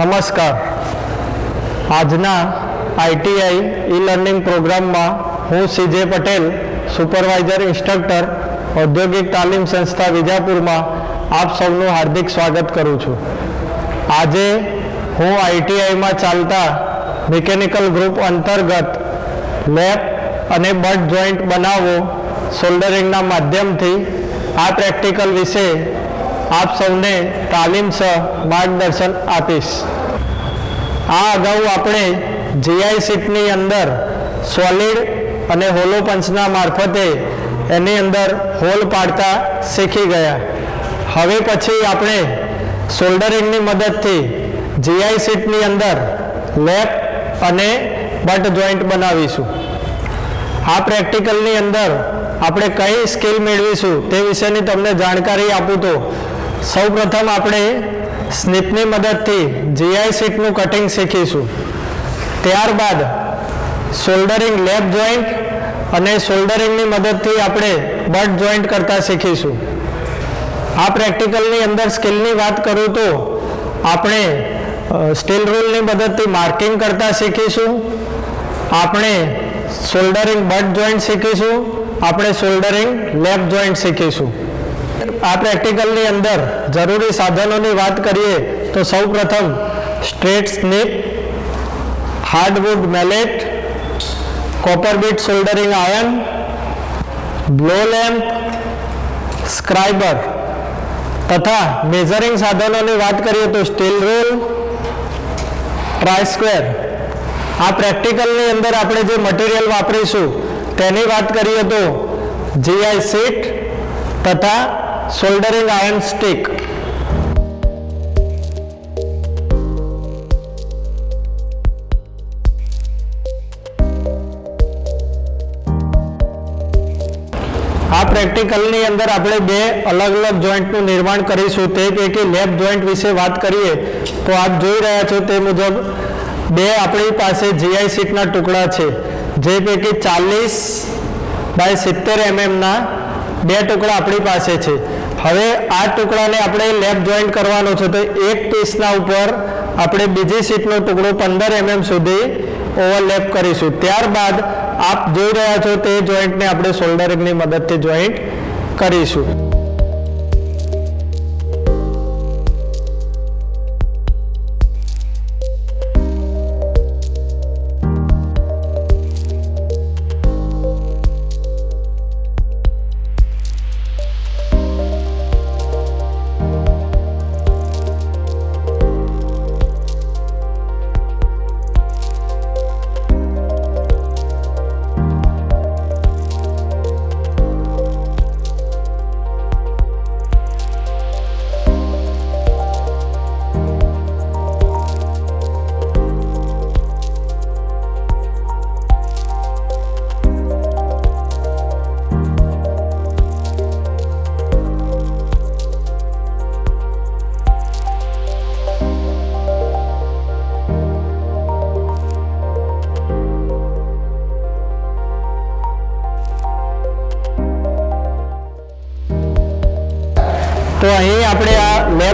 નમસ્કાર. આજના ITI e learning પ્રોગ્રામમાં હું સીજે પટેલ સુપરવાઇઝર ઇન્સ્ટ્રક્ટર ઔદ્યોગિક તાલીમ સંસ્થા વિજાપુરમાં આપ સૌનું હાર્દિક સ્વાગત કરું છું. આજે હું આઈટીઆઈમાં ચાલતા મિકેનિકલ ગ્રુપ અંતર્ગત લેપ અને બટ જોઈન્ટ બનાવો સોલ્ડરિંગના માધ્યમથી આ પ્રેક્ટિકલ વિશે આપ સૌને તાલીમ સહ માર્ગદર્શન આપીશ. આ અગાઉ આપણે જીઆઈ સીટની અંદર સોલિડ અને હોલો પંચના મારફતે એની અંદર હોલ પાડતા શીખી ગયા. હવે પછી આપણે સોલ્ડરિંગની મદદથી જીઆઈ સીટની અંદર લેપ અને બટ જોઈન્ટ બનાવીશું. આ પ્રેક્ટિકલની અંદર આપણે કઈ સ્કિલ મેળવીશું તે વિશેની તમને જાણકારી આપું તો સૌપ્રથમ આપણે સ્નિપની મદદથી જીઆઈ સીટનું કટિંગ શીખીશું. ત્યારબાદ સોલ્ડરિંગ લેપ જોઈન્ટ અને સોલ્ડરિંગની મદદથી આપણે બટ જોઈન્ટ કરતા શીખીશું. આ પ્રેક્ટિકલની અંદર સ્કિલની વાત કરું તો આપણે સ્ટીલ રૂલની મદદથી માર્કિંગ કરતા શીખીશું. આપણે સોલ્ડરિંગ બટ જોઈન્ટ શીખીશું. આપણે સોલ્ડરિંગ લેપ જોઈન્ટ શીખીશું. આ પ્રેક્ટિકલની અંદર જરૂરી સાધનોની વાત કરીએ તો સૌ પ્રથમ straight snip hardwood mallet copper bit soldering iron blow lamp scriber તથા મેઝરિંગ સાધનોની વાત કરીએ તો સ્ટીલ રૂલ ટ્રાય સ્ક્વેર આ પ્રેક્ટિકલની અંદર આપણે જે મટીરિયલ વાપરીશું તેની વાત કરીએ તો જીઆઈ સીટ તથા સોલ્ડરિંગ આયર્ન સ્ટિક. આ પ્રેક્ટિકલની અંદર આપણે બે અલગ અલગ જોઈન્ટનું નિર્માણ કરીશું. તે પૈકી લેબ જોઈન્ટ વિશે વાત કરીએ. તો આપ જોઈ રહ્યા છો તે મુજબ બે આપણી પાસે જીઆઈ સીટના ટુકડા છે. જે પૈકી ચાલીસ બાય સિત્તેર એમએમના બે ટુકડા આપણી પાસે છે. હવે આ ટુકડાને આપણે લેપ જોઈન્ટ કરવાનો છે તો એક પીસના ઉપર આપણે બીજી સીટનો ટુકડો પંદર એમએમ સુધી ઓવરલેપ કરીશું. ત્યારબાદ આપ જોઈ રહ્યા છો તે જોઈન્ટને આપણે શોલ્ડરિંગની મદદથી જોઈન્ટ કરીશું.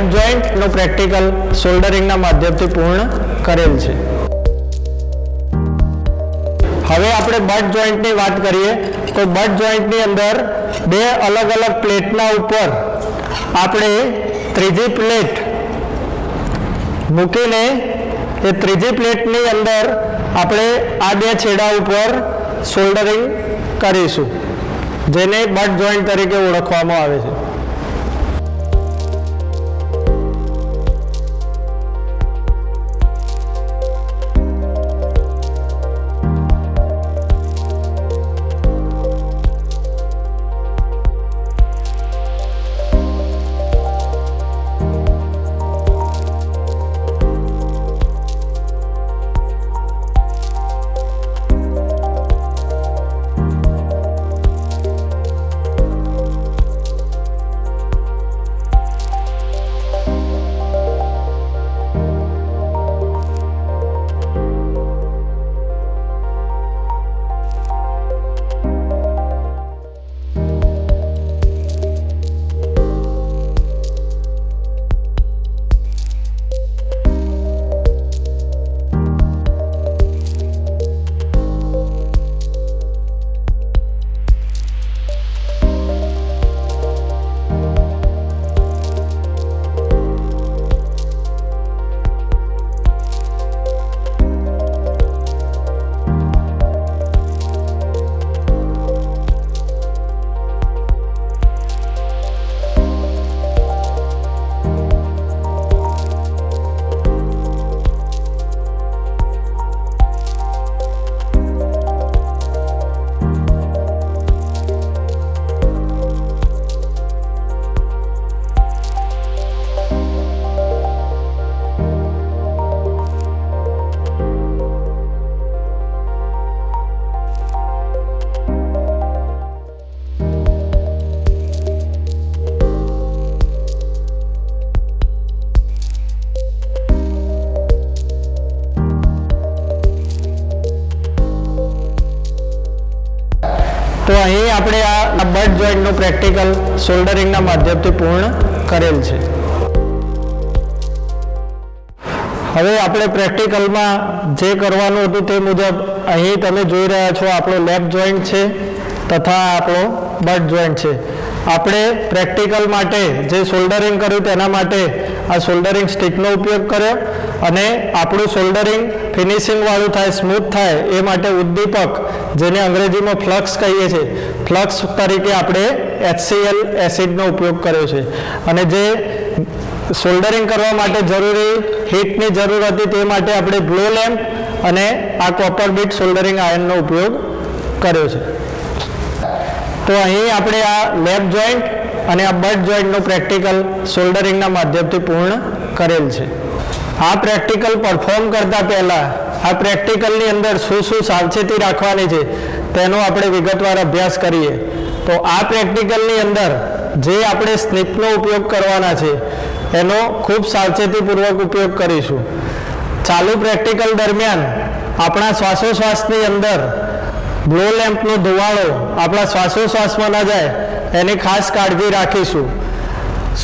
આ જોઈન્ટનું પ્રેક્ટિકલ સોલ્ડરિંગના માધ્યમથી પૂર્ણ કરેલ છે. હવે આપણે બટ જોઈન્ટની વાત કરીએ, તો બટ જોઈન્ટની અંદર બે અલગ અલગ પ્લેટના ઉપર આપણે ત્રીજી પ્લેટ મૂકીને એ ત્રીજી પ્લેટની અંદર આપણે આ બે છેડા ઉપર સોલ્ડરિંગ કરીશું, જેને બટ જોઈન્ટ તરીકે ઓળખવામાં આવે છે. જોઈન્ટનું પ્રેક્ટિકલ સોલ્ડરિંગના માધ્યમથી પૂર્ણ કરેલ છે. હવે આપણે પ્રેક્ટિકલમાં જે કરવાનું હતું તે મુજબ અહીં તમે જોઈ રહ્યા છો આપણો લેફ્ટ જોઈન્ટ છે તથા આપણો બટ જોઈન્ટ છે. આપણે પ્રેક્ટિકલ માટે જે સોલ્ડરિંગ કર્યું તેના માટે આ સોલ્ડરિંગ સ્ટિકનો ઉપયોગ કર્યો અને આપણું સોલ્ડરિંગ ફિનિશિંગવાળું થાય સ્મૂથ થાય એ માટે ઉદ્દીપક, જેને અંગ્રેજીમાં ફ્લક્સ કહીએ છીએ. ફ્લક્સ તરીકે આપણે એચસીએલ એસિડનો ઉપયોગ કર્યો છે. અને જે સોલ્ડરિંગ કરવા માટે જરૂરી હીટની જરૂર હતી તે માટે આપણે બ્લો લેમ્પ અને આ કોપર બીટ સોલ્ડરિંગ આયનનો ઉપયોગ કર્યો છે. તો અહીં આપણે આ લેબ જોઈન્ટ અને આ બટ જોઈન્ટનું પ્રેક્ટિકલ સોલ્ડરિંગના માધ્યમથી પૂર્ણ કરેલ છે. આ પ્રેક્ટિકલ પરફોર્મ કરતા પહેલા આ પ્રેક્ટિકલની અંદર શું શું સાવચેતી રાખવાની છે તેનો આપણે વિગતવાર અભ્યાસ કરીએ. તો આ પ્રેક્ટિકલની અંદર જે આપણે સ્લીપનો ઉપયોગ કરવાના છે, એનો ખૂબ સાવચેતીપૂર્વક ઉપયોગ કરીશું. ચાલુ પ્રેક્ટિકલ દરમિયાન આપણા શ્વાસોશ્વાસની અંદર બ્લો લેમ્પનો ધુવાળો આપણા શ્વાસોશ્વાસમાં ન જાય, એની ખાસ કાળજી રાખીશું.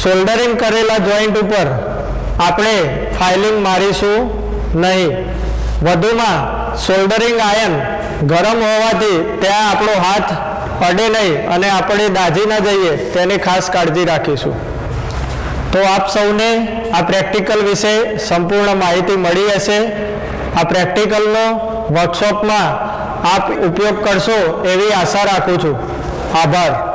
સોલ્ડરિંગ કરેલા જોઈન્ટ ઉપર આપણે ફાઇલિંગ મારીશું નહીં. વધુમાં સોલ્ડરિંગ આયન ગરમ હોવાથી ત્યાં આપણો હાથ અડે નહીં અને આપણે દાઝી ન જઈએ, તેની ખાસ કાળજી રાખીશું. તો આપ સૌને આ પ્રેક્ટિકલ વિશે સંપૂર્ણ માહિતી મળી હશે. આ પ્રેક્ટિકલનો વર્કશોપમાં આપ ઉપયોગ કરશો એવી આશા રાખું છું. આભાર.